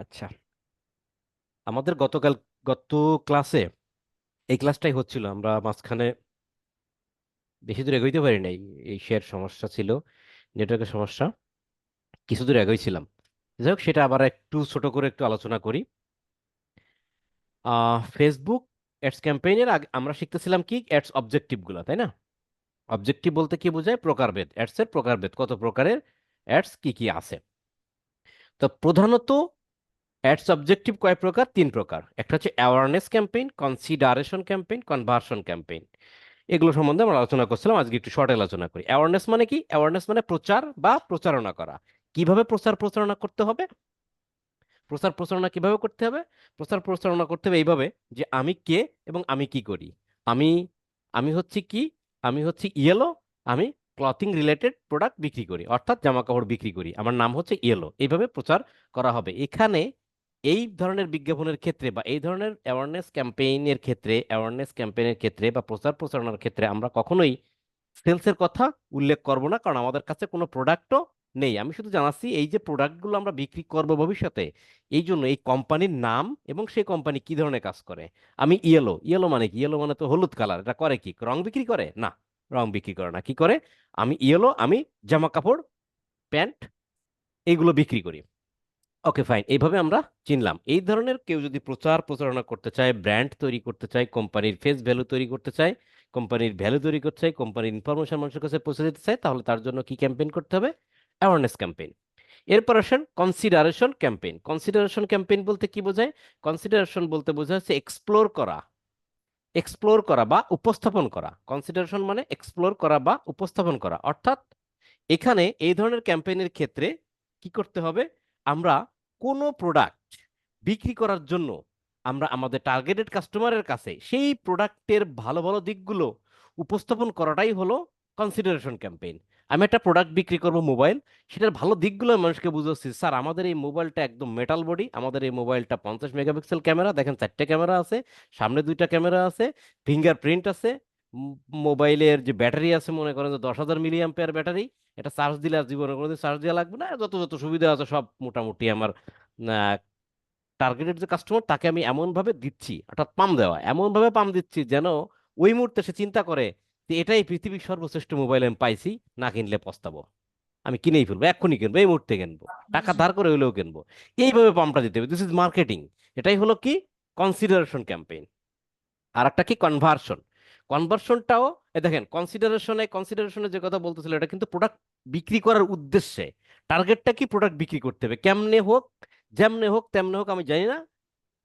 আচ্ছা। আমাদের গতকাল, গত ক্লাসে এই ক্লাসটাই হচ্ছিল, আমরা মাঝখানে বেশি দূর এগোইতে পারি নাই, এই শেয়ার সমস্যা ছিল, নেটওয়ার্কের সমস্যা, কিছু দূর এগোইছিলাম যাই হোক, সেটা আবার একটু ছোট করে একটু আলোচনা করি। ফেসবুক অ্যাডস ক্যাম্পেইনের আগে, আমরা শিখতেছিলাম কি? অ্যাডস অবজেক্টিভগুলো তাই না? অবজেক্টিভ বলতে কি বোঝায়? প্রকারভেদ। অ্যাডসের প্রকারভেদ, কত প্রকারের? অ্যাডস কি কি আছে? তো প্রধানত অ্যাডস অবজেক্টিভ কয় প্রকার? তিন প্রকার। একটা হচ্ছে awareness campaign consideration campaign conversion campaign এগুলো সম্বন্ধে আমরা আলোচনা করছিলাম, আজকে একটু শর্ট আলোচনা করি। অ্যাওয়ারনেস মানে কি? অ্যাওয়ারনেস মানে প্রচার বা প্রচারণা করা। কীভাবে প্রচার প্রচারণা করতে হবে? প্রচার প্রচারণা কীভাবে করতে হবে? প্রচার প্রচারণা করতে হবে এইভাবে যে আমি কে এবং আমি কি করি? আমি আমি হচ্ছি কি? আমি হচ্ছে ইয়েলো আমি ক্লথিং রিলেটেড প্রোডাক্ট বিক্রি করি। অর্থাৎ জামা কাপড় বিক্রি করি। আমার নাম হচ্ছে ইয়েলো এইভাবে প্রচার করা হবে। এখানে এই ধরনের বিজ্ঞাপনের ক্ষেত্রে বা এই ধরনের অ্যাওয়ারনেস ক্যাম্পেইনের ক্ষেত্রে অ্যাওয়ারনেস ক্যাম্পেইনের ক্ষেত্রে বা প্রচার প্রচারণার ক্ষেত্রে আমরা কখনোই সেলসের কথা উল্লেখ করব না, কারণ আমাদের কাছে কোনো প্রোডাক্টও নেই। আমি শুধু জানাচ্ছি এই যে প্রোডাক্টগুলো আমরা বিক্রি করব ভবিষ্যতে, এই জন্য এই কোম্পানির নাম এবং সেই কোম্পানি কি ধরনের কাজ করে? আমি ইয়েলো ইয়েলো মানে কি? ইয়েলো মানে তো হলুদ কালার এটা করে কি? রং বিক্রি করে? না, রং বিক্রি করে না। কি করে? আমি ইয়েলো আমি জামা কাপড়, প্যান্ট এইগুলো বিক্রি করি। Okay, fine. এইভাবে আমরা চিনলাম। এই ধরনের কেউ যদি প্রচার প্রচারণা করতে চায়, ব্র্যান্ড তৈরি করতে চায়, কোম্পানির ফেস ভ্যালু তৈরি করতে চায়, কোম্পানির ভ্যালু তৈরি করতে চায়, কোম্পানির ইনফরমেশন মানুষের কাছে পৌঁছে দিতে চায়, তাহলে তার জন্য কি ক্যাম্পেইন করতে হবে? Awareness campaign. এরপর আসেন কনসিডারেশন ক্যাম্পেইন। কনসিডারেশন ক্যাম্পেইন বলতে কি বোঝায়? কনসিডারেশন বলতে বোঝা হচ্ছে এক্সপ্লোর করা। এক্সপ্লোর করা বা উপস্থাপন করা। কনসিডারেশন মানে এক্সপ্লোর করা বা উপস্থাপন করা। অর্থাৎ এখানে এই ধরনের ক্যাম্পেইনের ক্ষেত্রে কি করতে হবে? আমরা কোনো প্রোডাক্ট বিক্রি করার জন্য আমরা আমাদের টার্গেটেড কাস্টমারের কাছে সেই প্রোডাক্টের ভালো ভালো দিকগুলো উপস্থাপন করাটাই হলো কনসিডারেশন ক্যাম্পেইন আমি একটা প্রোডাক্ট বিক্রি করব মোবাইল সেটার ভালো দিকগুলো মানুষকে বুঝাচ্ছি। স্যার, আমাদের এই মোবাইলটা একদম মেটাল বডি আমাদের এই মোবাইলটা পঞ্চাশ মেগাপিক্সেল ক্যামেরা, দেখেন চারটে ক্যামেরা আছে, সামনে দুইটা ক্যামেরা আছে ফিঙ্গার প্রিন্ট আছে মোবাইলের যে ব্যাটারি আছে, মনে করেন যে দশ হাজার মিলি অ্যাম্পেয়ার ব্যাটারি, এটা চার্জ দিলে আর জীবনে কোনোদিন চার্জ দেওয়া লাগবে না। যত যত সুবিধা আছে, সব মোটামুটি আমার টার্গেটেড যে কাস্টমার তাকে আমি এমনভাবে দিচ্ছি, অর্থাৎ পাম দেওয়া, এমনভাবে পাম দিচ্ছি যেন ওই মুহূর্তে সে চিন্তা করে যে এটাই পৃথিবীর সর্বশ্রেষ্ঠ মোবাইল আমি পাইছি, না কিনলে পস্তাবো। আমি কিনেই ফেলব, এক্ষুনি কিনবো, এই মুহূর্তে কিনবো, টাকা ধার করে হলেও কিনবো। এইভাবে পাম্পটা দিতে হবে। দিস ইজ মার্কেটিং এটাই হলো কি? কনসিডারেশন ক্যাম্পেইন আর একটা কি? কনভার্সন কনভার্সনটাও দেখেন কনসিডারেশনে কনসিডারেশনে যে কথা বলতেছিল এটা কিন্তু প্রোডাক্ট বিক্রি করার উদ্দেশ্যে টার্গেটটা কি প্রোডাক্ট বিক্রি করতে হবে কেমনে হোক যেমনে হোক তেমনে হোক আমি জানি না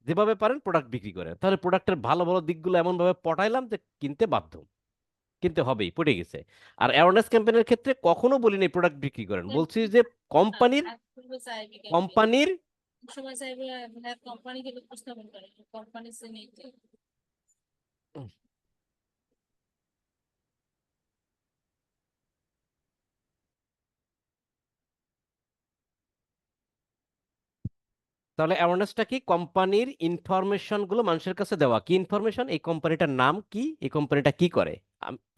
যেভাবে পারেন প্রোডাক্ট বিক্রি করেন তাহলে প্রোডাক্টের ভালো ভালো দিকগুলো এমনভাবে পটাইলাম যে কিনতে বাধ্য কিনতে হবেই পটে গেছে আর অ্যাওয়ারনেস ক্যাম্পেনের ক্ষেত্রে কখনো বলিনি প্রোডাক্ট বিক্রি করেন বলছি যে কোম্পানির কোম্পানির কোম্পানি তাহলে অ্যাওয়ারনেসটা কি? কোম্পানির ইনফরমেশনগুলো মানুষের কাছে দেওয়া। কি ইনফরমেশন এই কোম্পানিটার নাম কি? এই কোম্পানিটা কি করে?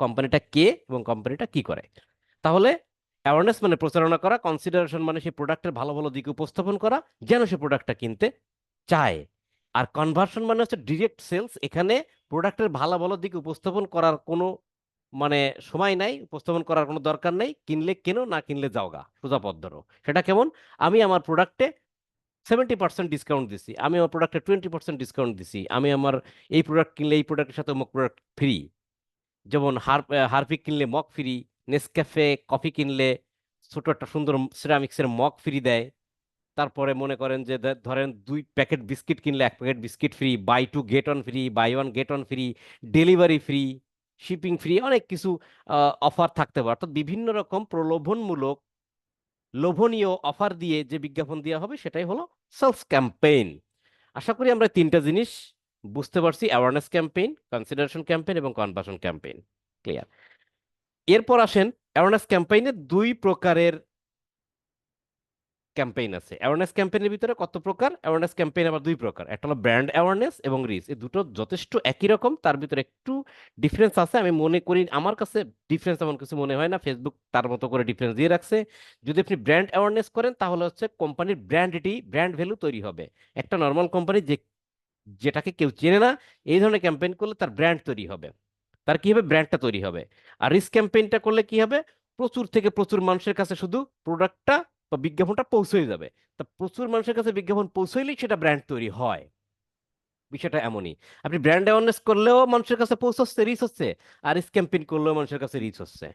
কোম্পানিটা কে এবং কোম্পানিটা কি করে? তাহলে অ্যাওয়ারনেস মানে প্রচারণা করা কনসিডারেশন মানে সেই প্রোডাক্টের ভালো ভালো দিক উপস্থাপন করা, যেন সে প্রোডাক্টটা কিনতে চায়। আর কনভার্সন মানে হচ্ছে ডিরেক্ট সেলস এখানে প্রোডাক্টের ভালো ভালো দিকে উপস্থাপন করার কোনো মানে সময় নাই, উপস্থাপন করার কোনো দরকার নেই। কিনলে কেনো, না কিনলে যাওগা। সোজা পথ সেটা কেমন? আমি আমার প্রোডাক্টে সেভেন্টি পার্সেন্ট ডিসকাউন্ট দিছি। আমি আমার প্রোডাক্টে টোয়েন্টি পার্সেন্ট ডিসকাউন্ট দিছি। আমি আমার এই প্রোডাক্ট কিনলে, এই প্রোডাক্টের সাথে অমুক প্রোডাক্ট ফ্রি যেমন হার হারপিক কিনলে মগ ফ্রি নেসক্যাফে কফি কিনলে ছোট একটা সুন্দর সিরামিক্সের মগ ফ্রি দেয়। তারপরে মনে করেন যে ধরেন দুই প্যাকেট বিস্কিট কিনলে এক packet biscuit free buy two get one free buy one get one free delivery free shipping free অনেক কিছু অফার থাকতে পারে। অর্থাৎ বিভিন্ন রকম প্রলোভনমূলক লোভনীয় অফার দিয়ে যে বিজ্ঞাপন দেওয়া হবে সেটাই হলো সেলস ক্যাম্পেইন আশা করি আমরা তিনটা জিনিস বুঝতে পারছি অ্যাওয়ারনেস ক্যাম্পেইন কনসিডারেশন ক্যাম্পেইন এবং কনভার্সন ক্যাম্পেইন ক্লিয়ার এরপর আসেন অ্যাওয়ারনেস ক্যাম্পেইনে দুই প্রকারের ক্যাম্পেইন আছে। অ্যাওয়ারনেস ক্যাম্পেইনের ভিতরে কত প্রকার? অ্যাওয়ারনেস ক্যাম্পেইন আবার দুই প্রকার। একটা হলো ব্র্যান্ড অ্যাওয়ারনেস এবং রিচ এই দুটো যথেষ্ট একই রকম, তার ভিতরে একটু ডিফারেন্স আছে। আমি মনে করি আমার কাছে ডিফারেন্স এমন কিছু মনে হয় না। ফেসবুক তার মতো করে ডিফারেন্স দিয়ে রাখছে। যদি আপনি ব্র্যান্ড অ্যাওয়ারনেস করেন, তাহলে হচ্ছে কোম্পানির ব্র্যান্ডটি ব্র্যান্ড ভ্যালু তৈরি হবে। একটা নর্মাল কোম্পানি যে, যেটাকে কেউ চেনে না, এই ধরনের ক্যাম্পেইন করলে তার ব্র্যান্ড তৈরি হবে। তার কি হবে? ব্র্যান্ডটা তৈরি হবে। আর রিস্ক ক্যাম্পেইনটা করলে কি হবে? প্রচুর থেকে প্রচুর মানুষের কাছে শুধু প্রোডাক্টটা বা বিজ্ঞাপনটা পৌঁছে যাবে। তা প্রচুর মানুষের কাছে বিজ্ঞাপন পৌঁছইলেই সেটা ব্র্যান্ড তৈরি হয়। বিষয়টা এমনই। আপনি ব্র্যান্ড অ্যাওয়ারনেস করলেও মানুষের কাছে পৌঁছচ্ছে রিচ হচ্ছে, আর ক্যাম্পেইন করলেও মানুষের কাছে রিচ হচ্ছে।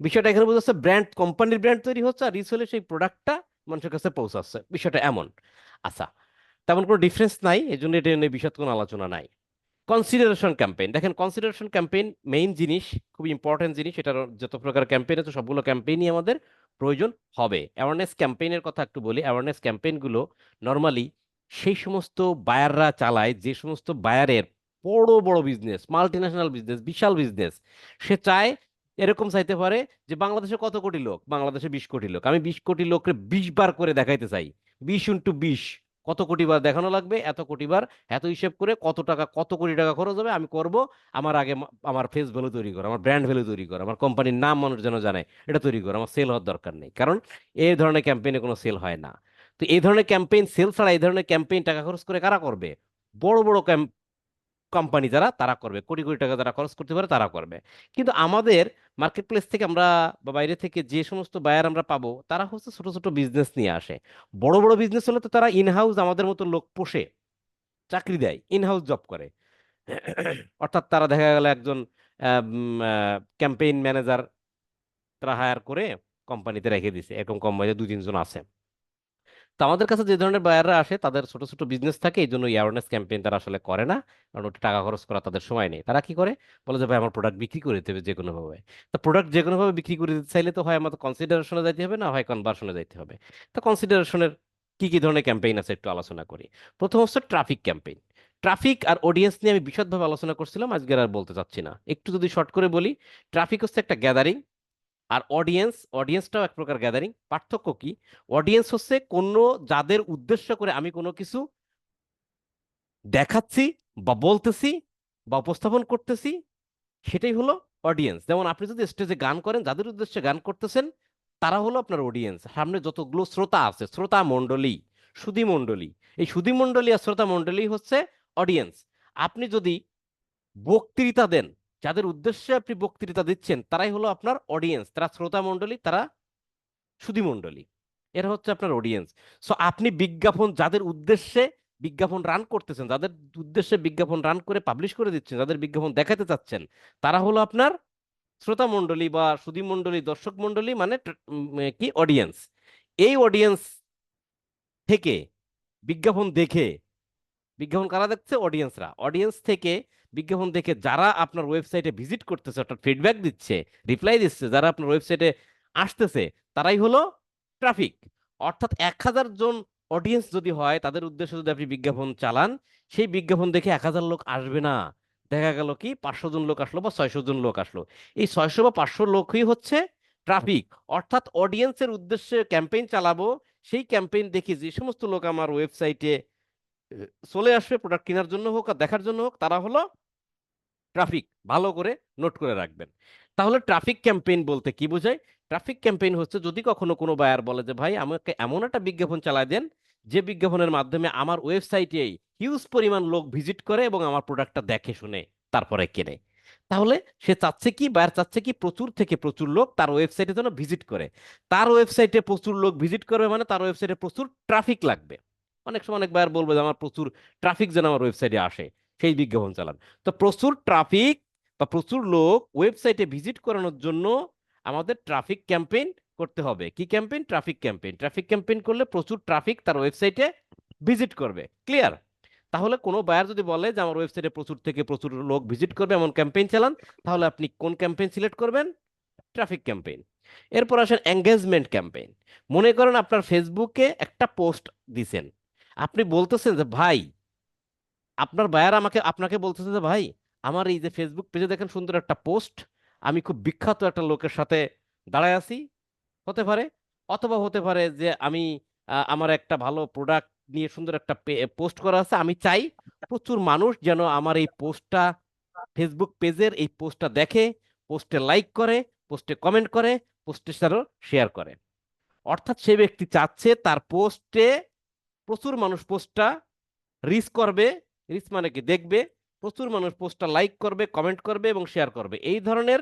বিষয়টা এখানে বোঝাচ্ছে ব্র্যান্ড কোম্পানির ব্র্যান্ড তৈরি হচ্ছে, আর রিচ হলে সেই প্রোডাক্টটা মানুষের কাছে পৌঁছাচ্ছে। বিষয়টা এমন। আচ্ছা তেমন কোনো ডিফারেন্স নাই, এই জন্য এটা নিয়ে বিশদ কোনো আলোচনা নাই। কনসিডারেশন ক্যাম্পেইন দেখেন কনসিডারেশন ক্যাম্পেইন মেইন জিনিস খুব ইম্পর্টেন্ট জিনিস, এটার যত প্রকার ক্যাম্পেইন আছে, সবগুলো ক্যাম্পেইনই আমাদের প্রয়োজন হবে। অ্যাওয়ারনেস ক্যাম্পেইনের কথা একটু বলি অ্যাওয়ারনেস ক্যাম্পেইনগুলো নর্মালি সেই সমস্ত বায়াররা চালায়, যে সমস্ত বায়ারের বড় বড় বিজনেস মাল্টি ন্যাশনাল বিজনেস বিশাল বিজনেস সে চায় এরকম চাইতে পারে যে বাংলাদেশে কত কোটি লোক? বাংলাদেশে বিশ কোটি লোক। আমি বিশ কোটি লোককে বিশ বার করে দেখাইতে চাই। বিশ ইন্টু বিশ। কত কোটি বার দেখানো লাগবে, এত কোটি বার, এত হিসেব করে কত টাকা, কত কোটি টাকা খরচ হবে, আমি করব আমার আগে আমার ফেস ভ্যালু তৈরি করো, আমার ব্র্যান্ড ভ্যালু তৈরি করো, আমার কোম্পানির নাম মানুষ যেন জানে, এটা তৈরি করো, আমার সেল হওয়ার দরকার নেই। কারণ এই ধরনের ক্যাম্পেইনে কোনো সেল হয় না। তো এই ধরনের ক্যাম্পেইন সেল ছাড়া এই ধরনের ক্যাম্পেইন টাকা খরচ করে কারা করবে? বড় বড় কোম্পানি যারা, তারা করবে। কোটি কোটি টাকা যারা খরচ করতে পারে, তারা করবে। কিন্তু আমাদের মার্কেট প্লেস থেকে আমরা বা বাইরে থেকে যে সমস্ত বায়ার আমরা পাবো, তারা হচ্ছে ছোট ছোট বিজনেস নিয়ে আসে। বড় বড় বিজনেস হলে তো তারা ইনহাউস আমাদের মতো লোক পোষে, চাকরি দেয় ইনহাউস জব করে। অর্থাৎ তারা দেখা গেল একজন ক্যাম্পেইন ম্যানেজার তারা হায়ার করে কোম্পানিতে রেখে দিছে। এরকম কোম্পানিতে দু তিনজন আছে। তো আমাদের কাছে যে ধরনের বায়াররা আসে, তাদের ছোট ছোট বিজনেস থাকে, এই জন্য অ্যাওয়ারনেস ক্যাম্পেইন তারা আসলে করে না। কারণ ওটা টাকা খরচ করা তাদের সময় নেই। তারা কি করে? বলে যে, ভাই, আমার প্রোডাক্ট বিক্রি করে দিতে হবে যে কোনোভাবে তো প্রোডাক্ট যে কোনোভাবে বিক্রি করে দিতে চাইলে তো হয় আমাদের কনসিডারেশনে যাইতে হবে না, হয় কনভার্সনে যাইতে হবে। তো কনসিডারেশনের কি কি ধরনের ক্যাম্পেইন আছে একটু আলোচনা করি। প্রথম হচ্ছে ট্রাফিক ক্যাম্পেইন ট্রাফিক আর অডিয়েন্স নিয়ে আমি বিশদভাবে আলোচনা করছিলাম আজকে আর বলতে চাচ্ছি না। একটু যদি শর্ট করে বলি ট্রাফিক হচ্ছে একটা গ্যাদারিং আর অডিয়েন্স অডিয়েন্সটাও এক প্রকার গ্যাদারিং পার্থক্য কি? অডিয়েন্স হচ্ছে কোনো যাদের উদ্দেশ্য করে আমি কোনো কিছু দেখাচ্ছি বা বলতেছি বা উপস্থাপন করতেছি, সেটাই হলো অডিয়েন্স যেমন আপনি যদি স্টেজে গান করেন, যাদের উদ্দেশ্যে গান করতেছেন, তারা হলো আপনার অডিয়েন্স সামনে যতগুলো শ্রোতা আছে, শ্রোতা মণ্ডলী, সুধী মণ্ডলী। এই সুধী মণ্ডলী আর শ্রোতা মণ্ডলী হচ্ছে অডিয়েন্স আপনি যদি বক্তৃতা দেন যাদের উদ্দেশ্যে আপনি বক্তৃতা দিচ্ছেন, তারাই হলো আপনার অডিয়েন্স তারা শ্রোতা মণ্ডলী, তারা সুধী মণ্ডলী। এরা হচ্ছে আপনার অডিয়েন্স সো আপনি বিজ্ঞাপন যাদের উদ্দেশ্যে বিজ্ঞাপন রান করতেছেন, যাদের উদ্দেশ্যে বিজ্ঞাপন রান করে পাবলিশ করে দিচ্ছেন, যাদের বিজ্ঞাপন দেখাতে চাচ্ছেন, তারা হলো আপনার শ্রোতা মণ্ডলী বা সুধী মণ্ডলী, দর্শক মণ্ডলী মানে কি? অডিয়েন্স এই অডিয়েন্স থেকে বিজ্ঞাপন দেখে, বিজ্ঞাপন কারা দেখছে? অডিয়েন্সরা অডিয়েন্স থেকে বিজ্ঞাপন দেখে যারা আপনার ওয়েবসাইটে ভিজিট করতেছে, অর্থাৎ ফিডব্যাক দিচ্ছে রিপ্লাই দিচ্ছে, যারা আপনার ওয়েবসাইটে আসতেছে, তারাই হলো ট্রাফিক অর্থাৎ এক হাজার জন অডিয়েন্স যদি হয়, তাদের উদ্দেশ্যে যদি আপনি বিজ্ঞাপন চালান, সেই বিজ্ঞাপন দেখে এক হাজার লোক আসবে না। দেখা গেল কি, পাঁচশো জন লোক আসলো বা ছয়শো জন লোক আসলো। এই ছয়শো বা পাঁচশো লোকই হচ্ছে ট্রাফিক অর্থাৎ অডিয়েন্সের উদ্দেশ্যে ক্যাম্পেইন চালাবো, সেই ক্যাম্পেইন দেখে যে সমস্ত লোক আমার ওয়েবসাইটে চলে আসবে প্রোডাক্ট কেনার জন্য হোক আর দেখার জন্য হোক, তারা হলো ট্রাফিক ভালো করে নোট করে রাখবেন। তাহলে ট্রাফিক ক্যাম্পেইন বলতে কি বোঝায়? ট্রাফিক ক্যাম্পেইন হচ্ছে যদি কখনো কোনো বায়ার বলে যে, ভাই, আমাকে এমন একটা বিজ্ঞাপন চালায় দেন, যে বিজ্ঞাপনের মাধ্যমে আমার ওয়েবসাইটে হিউজ পরিমাণ লোক ভিজিট করে এবং আমার প্রোডাক্টটা দেখে, শুনে, তারপরে কেনে। তাহলে সে চাচ্ছে কি, বায়ার চাচ্ছে কি, প্রচুর থেকে প্রচুর লোক তার ওয়েবসাইটে যেন ভিজিট করে। তার ওয়েবসাইটে প্রচুর লোক ভিজিট করবে মানে তার ওয়েবসাইটে প্রচুর ট্রাফিক লাগবে। অনেক সময় অনেক বায়ার বলবে যে, আমার প্রচুর ট্রাফিক যেন আমার ওয়েবসাইটে আসে। সেই বিজ্ঞাপন চালান। তো প্রচুর ট্রাফিক বা প্রচুর লোক ওয়েবসাইটে ভিজিট করানোর জন্য আমাদের ট্রাফিক ক্যাম্পেইন করতে হবে। কি campaign traffic campaign traffic campaign করলে প্রচুর ট্রাফিক তার ওয়েবসাইটে ভিজিট করবে। ক্লিয়ার তাহলে কোনো বায়ার যদি বলে যে, আমার ওয়েবসাইটে প্রচুর থেকে প্রচুর লোক ভিজিট করবে, এমন ক্যাম্পেইন চালান, তাহলে আপনি কোন ক্যাম্পেইন সিলেক্ট করবেন? ট্রাফিক ক্যাম্পেইন এরপর আসেন এঙ্গেজমেন্ট ক্যাম্পেইন মনে করেন আপনার ফেসবুকে একটা পোস্ট দিছেন। আপনি বলতেছেন যে, ভাই আপনার বায়ার আমাকে, আপনাকে বলতেছে যে, ভাই, আমার এই যে ফেসবুক পেজে দেখেন সুন্দর একটা পোস্ট আমি খুব বিখ্যাত একটা লোকের সাথে দাঁড়ায় আছি। হতে পারে, অথবা হতে পারে যে, আমি আমার একটা ভালো প্রোডাক্ট নিয়ে সুন্দর একটা পোস্ট করা আছে। আমি চাই প্রচুর মানুষ যেন আমার এই পোস্টটা ফেসবুক পেজের এই পোস্টটা দেখে পোস্টে লাইক করে পোস্টে কমেন্ট করে পোস্টে সারও শেয়ার করে। অর্থাৎ সে ব্যক্তি চাচ্ছে তার পোস্টে প্রচুর মানুষ পোস্টটা রিস করবে রিস মানে কি? দেখবে প্রচুর মানুষ পোস্টটা লাইক করবে কমেন্ট করবে এবং শেয়ার করবে। এই ধরনের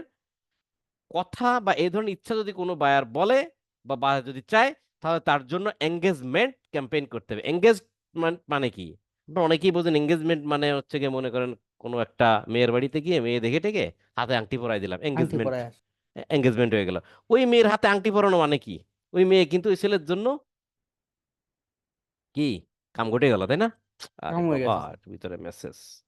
কথা বা এই ধরনের ইচ্ছা যদি কোনো বায়ার বলে বা বায়ার যদি চায় তাহলে তার জন্য এঙ্গেজমেন্ট ক্যাম্পেইন করতে হবে। এঙ্গেজমেন্ট মানে কি? আপনারা অনেকেই বোঝেন এঙ্গেজমেন্ট মানে হচ্ছে গিয়ে মনে করেন কোনো একটা মেয়ের বাড়িতে গিয়ে মেয়ে দেখে টেকে হাতে আংটি পরাই দিলাম। এঙ্গেজমেন্ট এঙ্গেজমেন্ট হয়ে গেল। ওই মেয়ের হাতে আংটি পরানো মানে কি? ওই মেয়ে কিন্তু ওই ছেলের জন্য কি? কাম ঘটে গেল তাই না? আরে হয়ে বাবা গেছে। ভিতরে মেসেজ।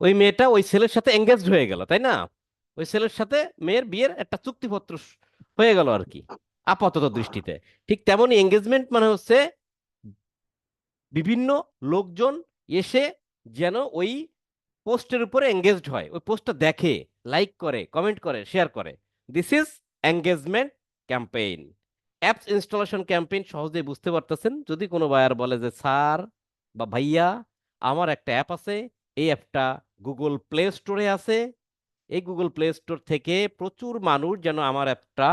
ওই মেয়েটা ওই ছেলের সাথে এঙ্গেজড হয়ে গেল তাই না? ওই ছেলের সাথে মেয়ের বিয়ের একটা চুক্তিপত্র স- হয়ে গেল আর কি আপাতত দৃষ্টিতে। ঠিক তেমনই এঙ্গেজমেন্ট মানে হচ্ছে বিভিন্ন লোকজন এসে যেন ওই পোস্টের উপরে এঙ্গেজড হয় ওই পোস্টটা দেখে লাইক করে কমেন্ট করে শেয়ার করে। This is engagement campaign apps installation campaign সহজেই বুঝতে পারতেছেন যদি কোনো বায়ার বলে যে স্যার বা ভাইয়া, আমার একটা অ্যাপ আছে, এই অ্যাপটা গুগল প্লে স্টোরে আছে। এই গুগল প্লে স্টোর থেকে প্রচুর মানুষ যেন আমার অ্যাপটা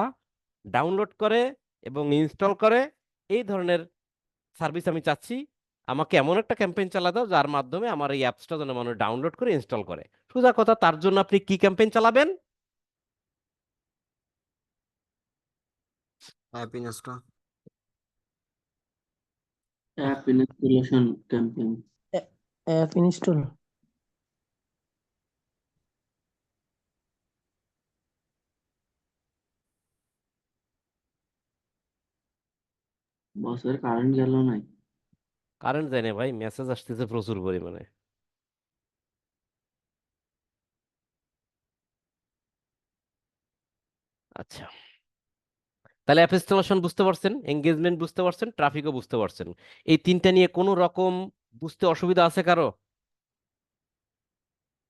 ডাউনলোড করে এবং ইনস্টল করে। এই ধরনের সার্ভিস আমি চাচ্ছি, আমাকে এমন একটা ক্যাম্পেইন চালা দাও, যার মাধ্যমে আমার এই অ্যাপসটা যেন মানুষ ডাউনলোড করে, ইনস্টল করে। সোজা কথা, তার জন্য আপনি কি ক্যাম্পেইন চালাবেন? হ্যাপিনেসটা app installation campaign. App install বসের কারেন্ট গেল নাই। কারেন্ট যায় না ভাই মেসেজ আসতেছে প্রচুর পরিমাণে। আচ্ছা। তাহলে অ্যাপ ইনস্টলেশন বুঝতে পারছেন এঙ্গেজমেন্ট বুঝতে পারছেন ট্রাফিকও বুঝতে পারছেন। এই তিনটা নিয়ে কোনো রকম বুঝতে অসুবিধা আছে কারও?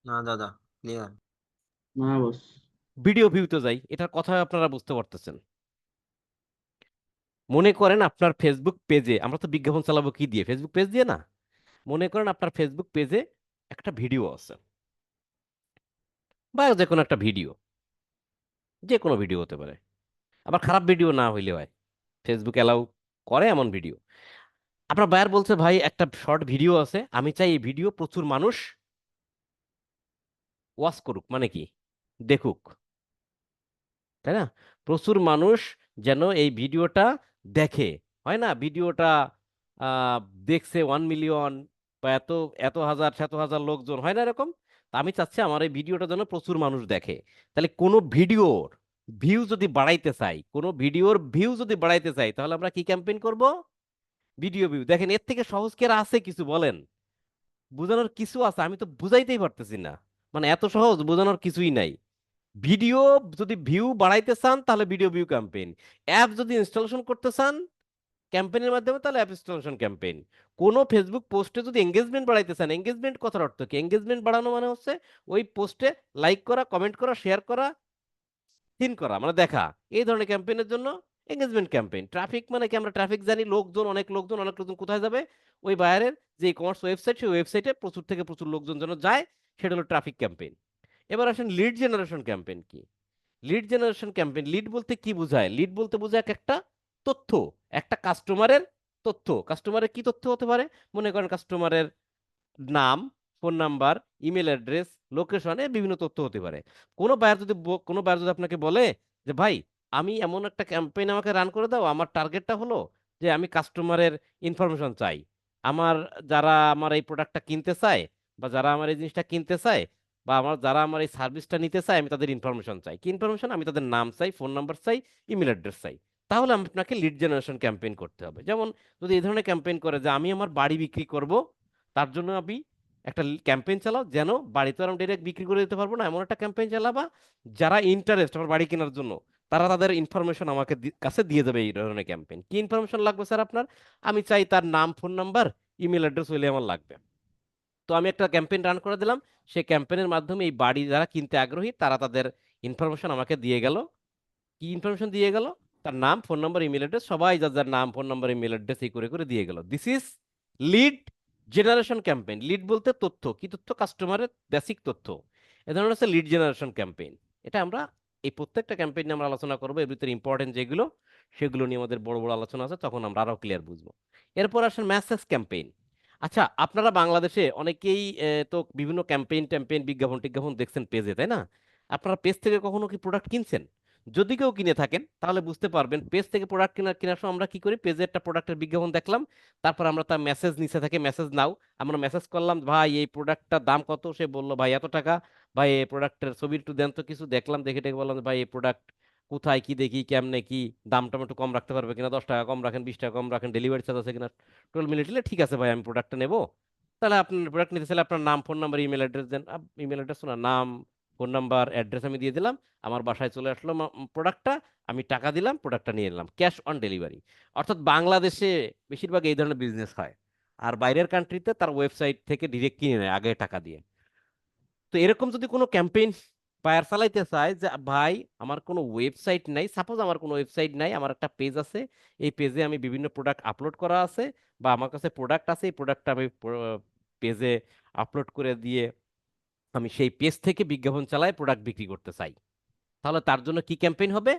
না দাদা ক্লিয়ার না বস ভিডিও ভিউতে যাই এটার কথা আপনারা বুঝতে পারতেছেন। মনে করেন আপনার ফেসবুক পেজে আমরা তো বিজ্ঞাপন চালাবো কি দিয়ে? ফেসবুক পেজ দিয়ে না? মনে করেন আপনার ফেসবুক পেজে একটা ভিডিও আছে। বা যে কোনো একটা ভিডিও যে কোনো ভিডিও হতে পারে। আবার খারাপ ভিডিও না হইলে হয় ফেসবুক অ্যালাউ করে এমন ভিডিও। আপনার বায়ার বলছে, ভাই, একটা শর্ট ভিডিও আছে। আমি চাই এই ভিডিও প্রচুর মানুষ ওয়াচ করুক। মানে কি? দেখুক। তাই না? প্রচুর মানুষ যেন এই ভিডিওটা দেখে। হয় না? ভিডিওটা দেখছে ওয়ান মিলিয়ন বা এত এত হাজার শত হাজার লোকজন। হয় না এরকম? আমি চাচ্ছি আমার এই ভিডিওটা যেন প্রচুর মানুষ দেখে। তাহলে কোনো ভিডিওর ভিউ যদি বাড়াইতে চাই, কোনো ভিডিওর ভিউ যদি বাড়াইতে চাই, তাহলে আমরা কি ক্যাম্পেইন করব? Video view. দেখেন, এর থেকে সহজ কি আছে কিছু বলেন? বোঝানোর কিছু আছে, আমি তো বুঝাইতেই পারতেছি না। মানে এত সহজ বোঝানোর কিছুই নাই। ভিডিও যদি ভিউ বাড়াইতে চান, তাহলে ভিডিও ভিউ ক্যাম্পেইন। অ্যাপ যদি ইনস্টলেশন করতে চান, ক্যাম্পেইনের মাধ্যমে তাহলে অ্যাপ ইনস্টলেশন ক্যাম্পেইন। কোনো ফেসবুক পোস্টে যদি এঙ্গেজমেন্ট বাড়াইতে চান এঙ্গেজমেন্ট কথার অর্থ কি? এঙ্গেজমেন্ট বাড়ানো মানে হচ্ছে ওই পোস্টে লাইক করা কমেন্ট করা শেয়ার করা সিন করা। মানে দেখা, এই ধরনের ক্যাম্পেইনের জন্য এঙ্গেজমেন্ট ক্যাম্পেইন ট্রাফিক মানে কি? আমরা ট্রাফিক জানি, লোকজন, অনেক লোকজন অনেক লোকজন কোথায় যাবে? ওই বায়ারের যে কমার্স ওয়েবসাইট সেই ওয়েবসাইটে প্রচুর থেকে প্রচুর লোকজন যেন যায়, সেটা হলো ট্রাফিক ক্যাম্পেইন এবার আসেন লিড জেনারেশন ক্যাম্পেইন কি? লিড জেনারেশন ক্যাম্পেইন লিড বলতে কি বোঝায়? লিড বলতে বোঝায় একটা তথ্য, একটা কাস্টমারের তথ্য। কাস্টমারের কি তথ্য হতে পারে? মনে করেন কাস্টমারের নাম phone number email address, location বিভিন্ন তথ্য হতে পারে। কোনো বায়ার যদি কোনো বায়ার যদি আপনাকে বলে যে, ভাই, আমি এমন একটা ক্যাম্পেইন আমাকে রান করে দাও, আমার টার্গেটটা হলো যে, আমি কাস্টমারের ইনফরমেশন চাই। আমার যারা আমার এই প্রোডাক্টটা কিনতে চায় বা যারা আমার এই জিনিসটা কিনতে চায় বা আমার যারা আমার এই সার্ভিসটা নিতে চায়, আমি তাদের ইনফরমেশন চাই। কি ইনফরমেশন আমি তাদের নাম চাই ফোন নাম্বার চাই ইমেল অ্যাড্রেস চাই। তাহলে আপনাকে লিড জেনারেশন ক্যাম্পেইন করতে হবে। যেমন যদি এই ধরনের ক্যাম্পেইন করে যে, আমি আমার বাড়ি বিক্রি করব, তার জন্য আমি একটা ক্যাম্পেইন চালাও, যেন বাড়ি বাড়িতে আমি ডাইরেক্ট বিক্রি করে দিতে পারব না। এমন একটা ক্যাম্পেইন চালাবা, যারা ইন্টারেস্ট আমার বাড়ি কেনার জন্য, তারা তাদের ইনফরমেশন আমাকে কাছে দিয়ে দেবে এই ধরনের ক্যাম্পেইন কি ইনফরমেশন লাগবে স্যার আপনার? আমি চাই তার নাম ফোন নাম্বার ইমেল অ্যাড্রেস হইলে আমার লাগবে। তো আমি একটা ক্যাম্পেইন রান করে দিলাম। সেই ক্যাম্পেইনের মাধ্যমে এই বাড়ি যারা কিনতে আগ্রহী, তারা তাদের ইনফরমেশন আমাকে দিয়ে গেল। কি ইনফরমেশন দিয়ে গেল? তার নাম ফোন নাম্বার ইমেল অ্যাড্রেস সবাই যার যার নাম ফোন নাম্বার ইমেল অ্যাড্রেস এই করে করে দিয়ে গেল। This is lead generation campaign lead বলতে তথ্য, কি তথ্য? কাস্টমারের বেসিক তথ্য। এ ধরনের হচ্ছে লিড জেনারেশন ক্যাম্পেইন এটা আমরা এই প্রত্যেকটা ক্যাম্পেইন নিয়ে আমরা আলোচনা করব, এর ভিতরে ইম্পর্টেন্ট যেগুলো, সেগুলো নিয়ে আমাদের বড় বড় আলোচনা আছে, তখন আমরা আরও ক্লিয়ার বুঝব। এরপর আসেন মেসেজ ক্যাম্পেইন আচ্ছা আপনারা বাংলাদেশে অনেকেই তো বিভিন্ন ক্যাম্পেইন ট্যাম্পেইন বিজ্ঞাপন, টিজ্ঞাপন দেখছেন পেজে তাই না? আপনারা পেজ থেকে কখনো কি প্রোডাক্ট কিনছেন? যদি কেউ কিনে থাকেন, তাহলে বুঝতে পারবেন পেজ থেকে প্রোডাক্ট কেনার কেনার সময় আমরা কি করি? পেজে একটা প্রোডাক্টের বিজ্ঞাপন দেখলাম, তারপর আমরা তার মেসেজ নিচে থাকে মেসেজ নাও। আমরা মেসেজ করলাম, ভাই, এই প্রোডাক্টটার দাম কত? সে বলল, ভাই, এত টাকা। ভাই, এই প্রোডাক্টের ছবি একটু দেন তো কিছু, দেখলাম, দেখে টেকে বললাম, ভাই, এই প্রোডাক্ট কোথায়, কি দেখি, কেমনে, কি দামটা একটু কম রাখতে পারবে কিনা? দশ টাকা কম রাখেন, বিশ টাকা কম রাখেন ডেলিভারি চার্জ আছে কিনা? টুয়েলভ মিনিট ঠিক আছে ভাই, আমি প্রোডাক্টটা নেব। তাহলে আপনার প্রোডাক্ট নিতে চাইলে আপনার নাম ফোন নাম্বার ইমেল অ্যাড্রেস দেন। ইমেল অ্যাড্রেস না নাম ফোন নাম্বার, অ্যাড্রেস আমি দিয়ে দিলাম, আমার বাসায় চলে আসলো প্রোডাক্টটা আমি টাকা দিলাম প্রোডাক্টটা নিয়ে নিলাম ক্যাশ অন ডেলিভারি অর্থাৎ বাংলাদেশে বেশিরভাগ এই ধরনের বিজনেস হয়, আর বাইরের কান্ট্রিতে তার ওয়েবসাইট থেকে ডিরেক্ট কিনে নেয়, আগে টাকা দিয়ে। তো এরকম যদি কোনো ক্যাম্পেইন বায়ার চালাইতে চায় যে, ভাই, আমার কোনো ওয়েবসাইট নাই সাপোজ আমার কোনো ওয়েবসাইট নাই, আমার একটা পেজ আছে, এই পেজে আমি বিভিন্ন প্রোডাক্ট আপলোড করা আছে, বা আমার কাছে প্রোডাক্ট আছে, এই প্রোডাক্টটা আমি পেজে আপলোড করে দিয়ে আমি সেই পেজ থেকে বিজ্ঞাপন চালায় প্রোডাক্ট বিক্রি করতে চাই। তাহলে তার জন্য কি ক্যাম্পেইন হবে?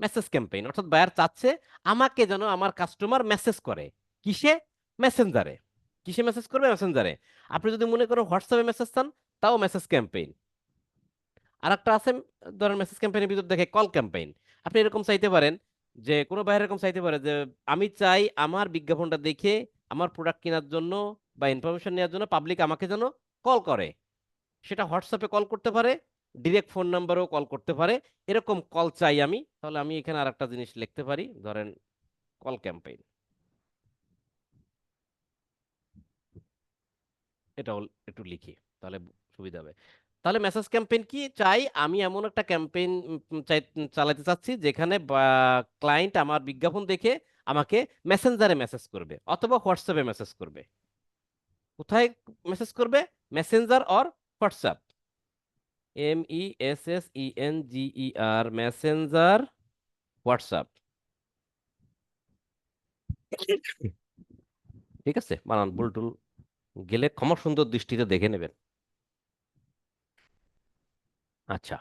মেসেজ ক্যাম্পেইন অর্থাৎ বায়ার চাচ্ছে, আমাকে যেন আমার কাস্টমার মেসেজ করে। কিসে? মেসেঞ্জারে কিসে মেসেজ করবে? মেসেঞ্জারে আপনি যদি মনে করেন হোয়াটসঅ্যাপে মেসেজ চান, তাও মেসেজ ক্যাম্পেইন আর একটা আছে ধরেন মেসেজ ক্যাম্পেইনের ভিতর দেখে কল ক্যাম্পেইন আপনি এরকম চাইতে পারেন যে, কোনো বাইরে এরকম চাইতে পারে যে, আমি চাই আমার বিজ্ঞাপনটা দেখে, আমার প্রোডাক্ট কেনার জন্য বা ইনফরমেশন নেওয়ার জন্য পাবলিক আমাকে যেন কল করে। সেটা হোয়াটসঅ্যাপে কল করতে পারে ডিরেক্ট ফোন নাম্বারেও কল করতে পারে। এরকম কল চাই আমি। তাহলে আমি এখানে আর একটা জিনিস লিখতে পারি। ধরেন কল ক্যাম্পেইন এটাও একটু লিখি, তাহলে সুবিধা হবে। তাহলে মেসেজ ক্যাম্পেইন কি চাই? আমি এমন একটা ক্যাম্পেইন চালাতে চাচ্ছি যেখানে ক্লায়েন্ট আমার বিজ্ঞাপন দেখে আমাকে মেসেঞ্জারে মেসেজ করবে অথবা হোয়াটসঅ্যাপে মেসেজ করবে। কোথায় মেসেজ করবে? Messenger or WhatsApp M E S S E N G E R messenger WhatsApp ঠিক আছে, বানান বুলটুল গেলে ক্ষমা সুন্দর দৃষ্টিতে দেখে নেবেন। আচ্ছা।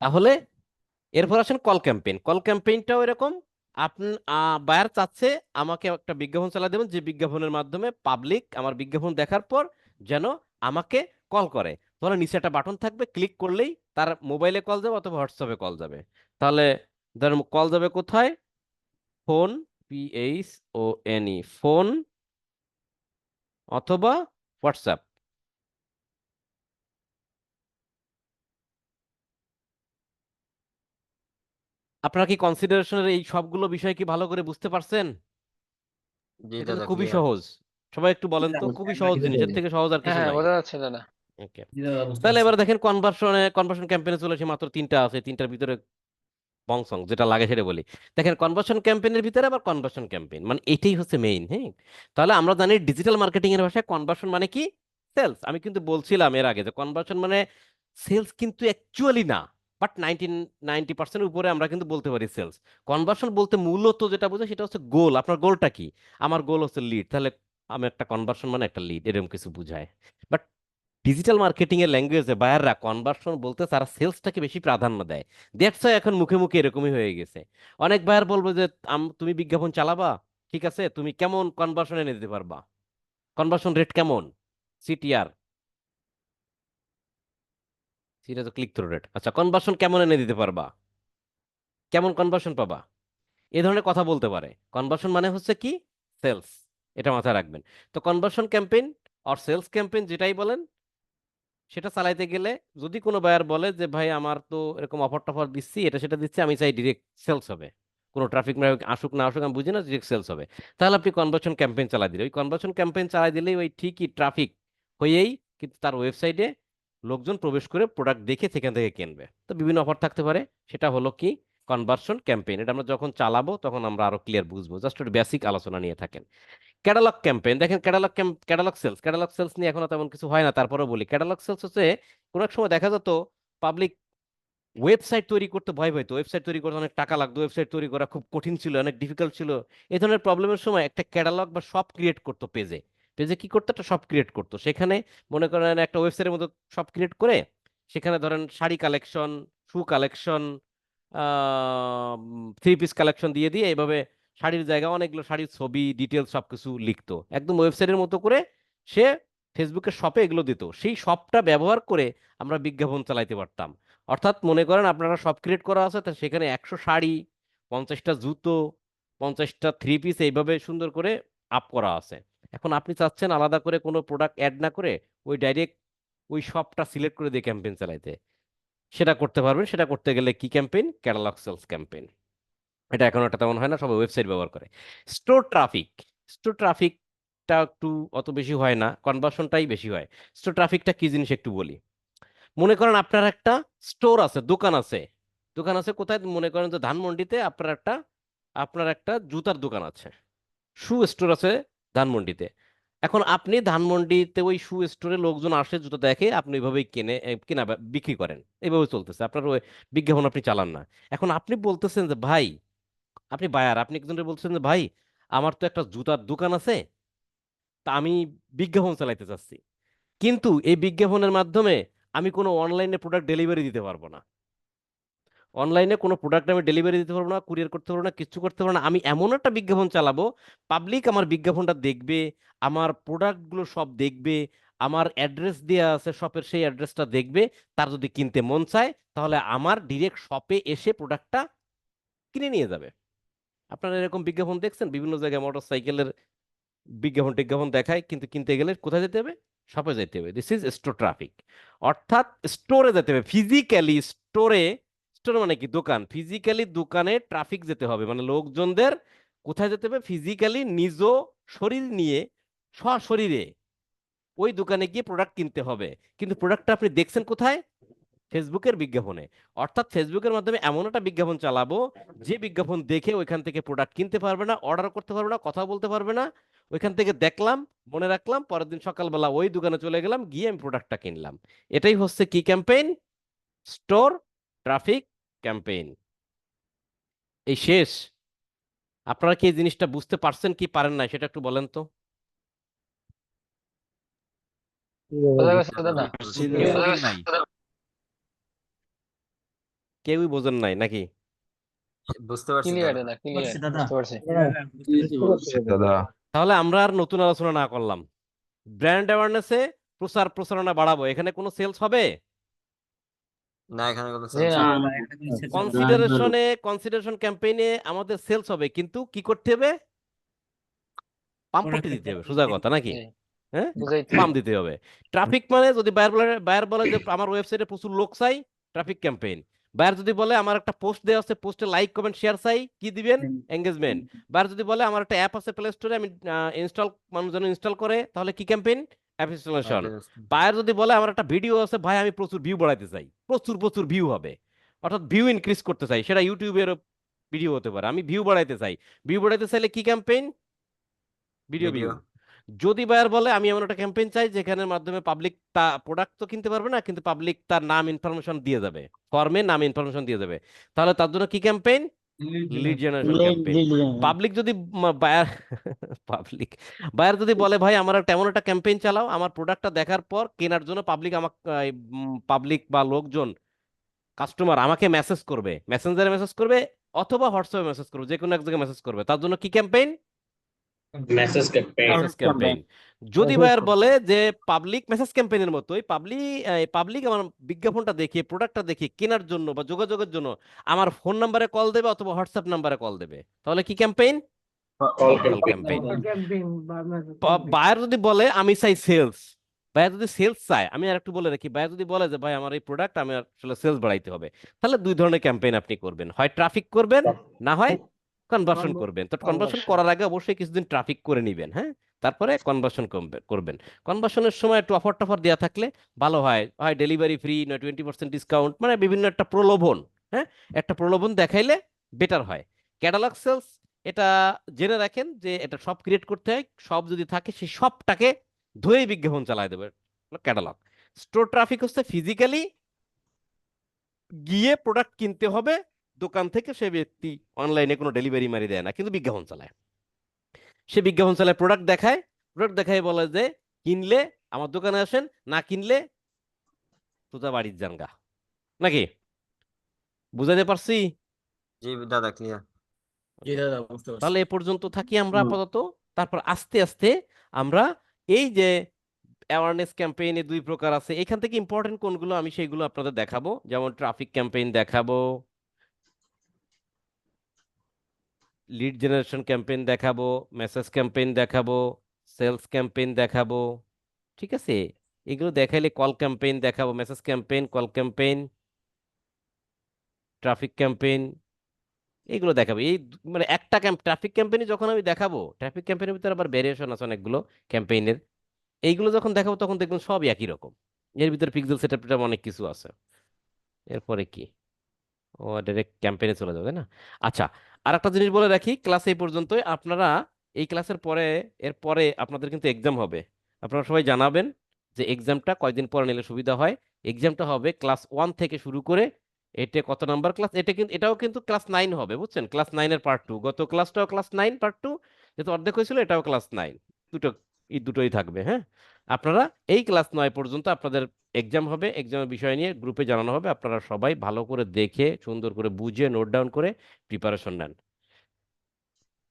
তাহলে এরপর আসেন কল ক্যাম্পেইন। কল ক্যাম্পেইনটাও এরকম আপনি বায়ার চাচ্ছে আমাকে একটা বিজ্ঞাপন চালা দেবেন, যে বিজ্ঞাপনের মাধ্যমে পাবলিক আমার বিজ্ঞাপন দেখার পর যেন আমাকে কল করে। তাহলে নিচে একটা বাটন থাকবে ক্লিক করলেই তার মোবাইলে কল যাবে অথবা হোয়াটসঅ্যাপে কল যাবে। তাহলে ধরেন কল যাবে কোথায়? Phone P H O N E phone অথবা হোয়াটসঅ্যাপ আপনারা কি কনসিডারেশনের এই সবগুলো বিষয় কি ভালো করে বুঝতে পারছেন? এটা তো খুবই সহজ। সবাই একটু বলেন তো খুবই সহজ জিনিস এর থেকে সহজ আর কিছু হ্যাঁ নাই। বোঝা যাচ্ছে দাদা। ওকে তাহলে এবার দেখেন কনভার্সনে কনভার্সন ক্যাম্পেইনে চলেছে মাত্র তিনটা আছে তিনটার ভিতরে বংসং যেটা লাগে সেটা বলি। দেখেন কনভার্সন ক্যাম্পেইনের ভিতরে আবার কনভার্সন ক্যাম্পেইন মানে এটাই হচ্ছে মেইন হ্যাঁ? তাহলে আমরা জানি ডিজিটাল মার্কেটিং এর ভাষায় কনভার্সন মানে কি? সেলস আমি কিন্তু বলছিলাম এর আগে যে কনভার্সন মানে সেলস কিন্তু অ্যাকচুয়ালি না। বাট নাইনটি নাইনটি পার্সেন্টের উপরে আমরা কিন্তু বলতে পারি সেলস। কনভার্সন বলতে মূলত যেটা বোঝায় সেটা হচ্ছে গোল। আপনার গোলটা কি? আমার গোল হচ্ছে লিড। তাহলে আমি একটা কনভার্সন মানে একটা লিড, এরকম কিছু বুঝায়। বাট ডিজিটাল মার্কেটিং এর ল্যাঙ্গুয়েজে বায়াররা কনভার্সন বলতে তারা সেলসটাকে বেশি প্রাধান্য দেয়। দ্যাটস এখন মুখে মুখে এরকমই হয়ে গেছে। অনেক বায়ার বলব যে তুমি বিজ্ঞাপন চালাবা? ঠিক আছে? তুমি কেমন কনভার্সন এনে দিতে পারবা? কনভার্সন রেট কেমন? সিটিআর সেটা তো ক্লিক থ্রু রেট আচ্ছা কনভার্সন কেমন এনে দিতে পারবা? কেমন কনভার্সন পাবা? এ ধরনের কথা বলতে পারে। কনভার্সন মানে হচ্ছে কি? সেলস এটা মাথায় রাখবেন। তো কনভার্সন ক্যাম্পেইন আর সেলস ক্যাম্পেইন যেটাই বলেন, সেটা চালাইতে গেলে যদি কোনো বায়ার বলে যে, ভাই, আমার তো এরকম অফার টফার দিচ্ছি, এটা সেটা দিচ্ছি, আমি চাই ডিরেক্ট সেলস হবে। কোনো ট্রাফিক আসুক না আসুক, আমি বুঝি না ডিরেক্ট সেলস হবে। তাহলে আপনি কনভার্সন ক্যাম্পেইন চালাই দিলে। ওই কনভার্সন ক্যাম্পেইন চালাই দিলেই ওই ঠিকই ট্রাফিক হয়েই কিন্তু তার ওয়েবসাইটে লোকজন প্রবেশ করে প্রোডাক্ট দেখে সেখান থেকে কিনবে। তো বিভিন্ন অফার থাকতে পারে। সেটা হলো কি? কনভার্সন ক্যাম্পেইন এটা আমরা যখন চালাবো তখন আমরা আরও ক্লিয়ার বুঝব। জাস্ট একটু বেসিক আলোচনা নিয়ে থাকেন। ক্যাটালগ ক্যাম্পেইন দেখেন catalogue catalogue sales catalogue sales নিয়ে এখনও তেমন কিছু হয় না, তারপরেও বলি। ক্যাটালগ সেলস হচ্ছে কোনো এক সময় দেখা যেত পাবলিক ওয়েবসাইট তৈরি করতে ভয় পাইতো। ওয়েবসাইট তৈরি করতে অনেক টাকা লাগতো। ওয়েবসাইট তৈরি করা খুব কঠিন ছিল, অনেক ডিফিকাল্ট ছিল। এই ধরনের প্রবলেমের সময় একটা ক্যাটালগ বা শপ ক্রিয়েট করতো পেজে পেজে কি করতো? একটা সব ক্রিয়েট করতো। সেখানে মনে করেন একটা ওয়েবসাইটের মতো সব ক্রিয়েট করে সেখানে ধরেন sari collection shoe collection three piece collection দিয়ে দিয়ে এইভাবে শাড়ির জায়গা অনেকগুলো শাড়ির ছবি ডিটেলস সব কিছু লিখতো। একদম ওয়েবসাইটের মতো করে সে ফেসবুকের শপে এগুলো দিত। সেই শপটা ব্যবহার করে আমরা বিজ্ঞাপন চালাইতে পারতাম। অর্থাৎ মনে করেন আপনারা শপ ক্রিয়েট করা আছে, তা সেখানে একশো শাড়ি, পঞ্চাশটা জুতো, পঞ্চাশটা থ্রি পিস এইভাবে সুন্দর করে আপ করা আছে। এখন আপনি চাচ্ছেন আলাদা করে কোনো প্রোডাক্ট অ্যাড না করে ওই ডাইরেক্ট ওই শপটা সিলেক্ট করে দিয়ে ক্যাম্পেইন চালাইতে। সেটা করতে পারবেন, সেটা করতে গেলে কি ক্যাম্পেইন ক্যাটালগ সেলস ক্যাম্পেইন এটা এখন একটা তেমন হয় না, সবাই ওয়েবসাইট ব্যবহার করে। স্টোর ট্রাফিক স্টোর ট্রাফিকটা একটু অত বেশি হয় না কনভার্সনটাই বেশি হয়। স্টোর ট্রাফিকটা কি জিনিস একটু বলি। মনে করেন আপনার একটা স্টোর আছে, দোকান আছে। দোকান আছে কোথায়? মনে করেন যে ধানমন্ডিতে আপনার একটা আপনার একটা জুতার দোকান আছে। শু স্টোর আছে ধানমন্ডিতে। এখন আপনি ধানমন্ডিতে ওই শু স্টোরে লোকজন আসে, জুতো দেখে, আপনি ওইভাবেই কেনে কেনা বিক্রি করেন। এইভাবে চলতেছে। আপনার ওই বিজ্ঞাপন আপনি চালান না। এখন আপনি বলতেছেন যে, ভাই, আপনি বায়ার আপনি একজনের বলছেন যে, ভাই, আমার তো একটা জুতার দোকান আছে, তা আমি বিজ্ঞাপন চালাইতে চাচ্ছি। কিন্তু এই বিজ্ঞাপনের মাধ্যমে আমি কোনো অনলাইনে প্রোডাক্ট ডেলিভারি দিতে পারব না। অনলাইনে কোনো প্রোডাক্ট আমি ডেলিভারি দিতে পারব না কুরিয়ার করতে পারব না, কিছু করতে পারব না, আমি এমন একটা বিজ্ঞাপন চালাবো পাবলিক আমার বিজ্ঞাপনটা দেখবে, আমার প্রোডাক্টগুলো সব দেখবে, আমার অ্যাড্রেস দেওয়া আছে শপের সেই অ্যাড্রেসটা দেখবে, তার যদি কিনতে মন চায়, তাহলে আমার ডিরেক্ট শপে এসে প্রোডাক্টটা কিনে নিয়ে যাবে। আপনারা এরকম বিজ্ঞাপন দেখছেন, বিভিন্ন জায়গায় মোটর সাইকেলের বিজ্ঞাপন, টিজ্ঞাপন দেখায়, কিন্তু কিনতে গেলে কোথায় যেতে হবে? শপে যেতে হবে। দিস ইজ স্টোর ট্রাফিক অর্থাৎ স্টোরে যেতে হবে। ফিজিক্যালি স্টোরে স্টোর মানে কি? দোকান। ফিজিক্যালি দোকানে ট্রাফিক যেতে হবে। মানে লোকজনদের কোথায় যেতে হবে? ফিজিক্যালি নিজ শরীর নিয়ে, সশরীরে ওই দোকানে গিয়ে প্রোডাক্ট কিনতে হবে। কিন্তু প্রোডাক্টটা আপনি দেখছেন কোথায়? ফেসবুকের বিজ্ঞাপনে। অর্থাৎ ফেসবুকের মাধ্যমে এমন একটা বিজ্ঞাপন চালাবো, যে বিজ্ঞাপন দেখে ওইখান থেকে প্রোডাক্ট কিনতে পারবে না অর্ডার করতে পারবে না, কথা বলতে পারবে না। ওইখান থেকে দেখলাম, মনে রাখলাম, পরের দিন সকালবেলা ওই দোকানে চলে গেলাম, গিয়ে আমি প্রোডাক্টটা কিনলাম। এটাই হচ্ছে কি ক্যাম্পেইন স্টোর ট্রাফিক ক্যাম্পেইন এই শেষ? আপনারা কি এই জিনিসটা বুঝতে পারছেন কি পারেন না সেটা একটু বলেন তো। কেউই বোঝেন নাই নাকি? বুঝতে পারছি তাহলে আমরা আর নতুন আলোচনা না করলাম। ব্র্যান্ড অ্যাওয়ারনেসে প্রচার প্রচারণা বাড়াবো। এখানে কোনো সেলস হবে? না এখানে কোনো না। কনসিডারেশনে কনসিডারেশন ক্যাম্পেইনে আমাদের সেলস হবে কিন্তু কি করতে হবে? পাম্প করতে দিতে হবে সোজা কথা নাকি? হ্যাঁ? পাম্প দিতে হবে। ট্রাফিক মানে যদি বায়ার বলে বায়ার বলে যে আমার ওয়েবসাইটে প্রচুর লোক চাই ট্রাফিক ক্যাম্পেইন বায়ার যদি বলে আমার একটা পোস্ট দেওয়া আছে পোস্টে লাইক কমেন্ট শেয়ার চাই কি দিবেন? এঙ্গেজমেন্ট বায়ার যদি বলে আমার একটা অ্যাপ আছে প্লে স্টোরে আমি ইনস্টল মানুষ যেন ইনস্টল করে তাহলে কি ক্যাম্পেইন অ্যাপ ইনস্টলেশন বায়ার যদি বলে আমার একটা ভিডিও আছে ভাই আমি প্রচুর ভিউ বাড়াইতে চাই। প্রচুর প্রচুর ভিউ হবে। অর্থাৎ ভিউ ইনক্রিজ করতে চাই। সেটা ইউটিউবের ভিডিও হতে পারে। আমি ভিউ বাড়াইতে চাই। ভিউ বাড়াইতে চাইলে কি ক্যাম্পেইন ভিডিও ভিউ যদি বায়ার বলে আমি এমন একটা ক্যাম্পেইন চাই যেখানের মাধ্যমে পাবলিক তা প্রোডাক্ট তো কিনতে পারবে না কিন্তু পাবলিক তার নাম ইনফরমেশন দিয়ে যাবে। ফর্মে নাম ইনফরমেশন দিয়ে যাবে। তাহলে তার জন্য কি campaign lead generation campaign public যদি বায়ার পাবলিক বায়ার যদি বলে ভাই আমার এমন একটা ক্যাম্পেইন চালাও আমার প্রোডাক্টটা দেখার পর কেনার জন্য পাবলিক আমাকে পাবলিক বা লোকজন কাস্টমার আমাকে মেসেজ করবে। মেসেঞ্জারে মেসেজ করবে অথবা হোয়াটসঅ্যাপে মেসেজ করবে যে কোনো এক জায়গায় মেসেজ করবে। তার জন্য কি ক্যাম্পেইন মেসেজ ক্যাম্পেইন যদি বায়ার বলে যে পাবলিক মেসেজ ক্যাম্পেইনের মতোই পাবলিক পাবলিক আমার বিজ্ঞাপনটা দেখে প্রোডাক্টটা দেখে কেনার জন্য বা যোগাযোগের জন্য আমার ফোন নাম্বারে কল দেবে অথবা হোয়াটসঅ্যাপ নাম্বারে কল দেবে তাহলে কি ক্যাম্পেইন? কল ক্যাম্পেইন বায়ার যদি বলে আমি চাই সেলস। বায়ার যদি সেলস চায় আমি আর একটু বলে রাখি বায়ার যদি বলে যে ভাই আমার এই প্রোডাক্ট আমি আসলে সেলস বাড়াইতে হবে। তাহলে দুই ধরনের ক্যাম্পেইন আপনি করবেন হয় ট্রাফিক করবেন না হয় কনভার্সন করবেন। তো কনভার্সন করার আগে অবশ্যই কিছুদিন ট্রাফিক করে নেবেন হ্যাঁ? তারপরে কনভার্সন করবেন। কনভার্সনের সময় একটু অফার টফার দেওয়া থাকলে ভালো হয়। হয় ডেলিভারি ফ্রি নয় টোয়েন্টি পার্সেন্ট ডিসকাউন্ট মানে বিভিন্ন একটা প্রলোভন হ্যাঁ? একটা প্রলোভন দেখাইলে বেটার হয়। ক্যাটালগ সেলস এটা জেনে রাখেন যে এটা সব ক্রিয়েট করতে হয়, সব যদি থাকে সেই সবটাকে ধরেই বিজ্ঞাপন চালায় দেবে ক্যাটালগ স্টোর ট্রাফিক হচ্ছে ফিজিক্যালি গিয়ে প্রোডাক্ট কিনতে হবে, দোকান থেকে সে ব্যক্তি অনলাইনে কোনো ডেলিভারি মারি দেয় না, কিন্তু বিজ্ঞাপন চালায়। সে বিজ্ঞাপন চালায় প্রোডাক্ট দেখায় প্রোডাক্ট দেখায় বলে যে কিনলে আমার দোকানে আসেন না কিনলে তোতা বাড়ির জানগা। নাকি? বুঝাতে পারছি? জি দাদা ক্লিয়ার জি দাদা বুঝতে পারছি। তাহলে এ পর্যন্ত থাকি আমরা আপাতত। তারপর আস্তে আস্তে আমরা এই যে অ্যাওয়ারনেস ক্যাম্পেইনে দুই প্রকার আছে। এখান থেকে ইম্পর্টেন্ট কোনগুলো আমি সেইগুলো আপনাদের দেখাবো। যেমন ট্রাফিক ক্যাম্পেইন দেখাবো লিড জেনারেশন ক্যাম্পেইন দেখাবো মেসেজ ক্যাম্পেইন দেখাবো সেলস ক্যাম্পেইন দেখাবো, ঠিক আছে? এগুলো দেখাইলে কল ক্যাম্পেইন দেখাবো message campaign call campaign traffic campaign এইগুলো দেখাবো। এই মানে একটা ক্যাম্প ট্রাফিক ক্যাম্পেইনে যখন আমি দেখাবো ট্রাফিক ক্যাম্পেইনের ভিতরে আবার ভেরিয়েশন আছে অনেকগুলো ক্যাম্পেইনের এইগুলো যখন দেখাবো তখন দেখবেন সব একই রকম। এর ভিতরে পিক্সেল সেটআপ টেটআপ অনেক কিছু আছে। এরপরে কি? ও ডাইরেক্ট ক্যাম্পেইনে চলে যাবে না? আচ্ছা আর একটা জিনিস বলে রাখি ক্লাস এই পর্যন্তই। আপনারা এই ক্লাসের পরে, এর পরে আপনাদের কিন্তু এক্সাম হবে। আপনারা সবাই জানাবেন যে এক্সামটা কয়দিন পরে নিলে সুবিধা হয়। এক্সামটা হবে ক্লাস ওয়ান থেকে শুরু করে, এটা কত নাম্বার ক্লাস এটা কিন্তু এটাও কিন্তু ক্লাস নাইন হবে, বুঝছেন? ক্লাস নাইনের পার্ট টু গত ক্লাসটাও ক্লাস নাইন পার্ট টু যেহেতু অর্ধেক হয়েছিল, এটাও ক্লাস নাইন দুটো, এই দুটোই থাকবে হ্যাঁ? আপনারা এই ক্লাস নয় পর্যন্ত আপনাদের এক্সাম হবে এক্সামের বিষয় নিয়ে গ্রুপে জানানো হবে। আপনারা সবাই ভালো করে দেখে, সুন্দর করে বুঝে নোট ডাউন করে প্রিপারেশন নেন।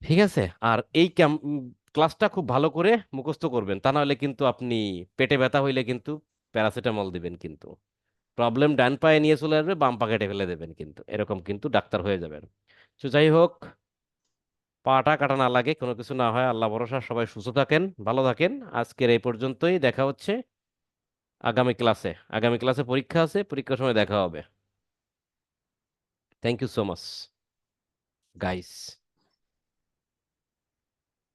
ঠিক আছে? আর এই ক্লাসটা খুব ভালো করে মুখস্থ করবেন। তা নাহলে কিন্তু আপনি পেটে ব্যথা হইলে কিন্তু প্যারাসিটামল দিবেন কিন্তু। প্রবলেম ডান পায়ে নিয়ে চলে আসবে, বাম পা কেটে ফেলে দেবেন কিন্তু। এরকম কিন্তু ডাক্তার হয়ে যাবেন। তো যাই হোক, পাটা কাটা না লাগে, কোনো কিছু না হয়। আল্লাহ ভরসা, সবাই সুস্থ থাকেন, ভালো থাকেন। আজকের এই পর্যন্তই। দেখা হচ্ছে আগামী ক্লাসে। আগামী ক্লাসে পরীক্ষা আছে, পরীক্ষার সময় দেখা হবে। Thank you so much guys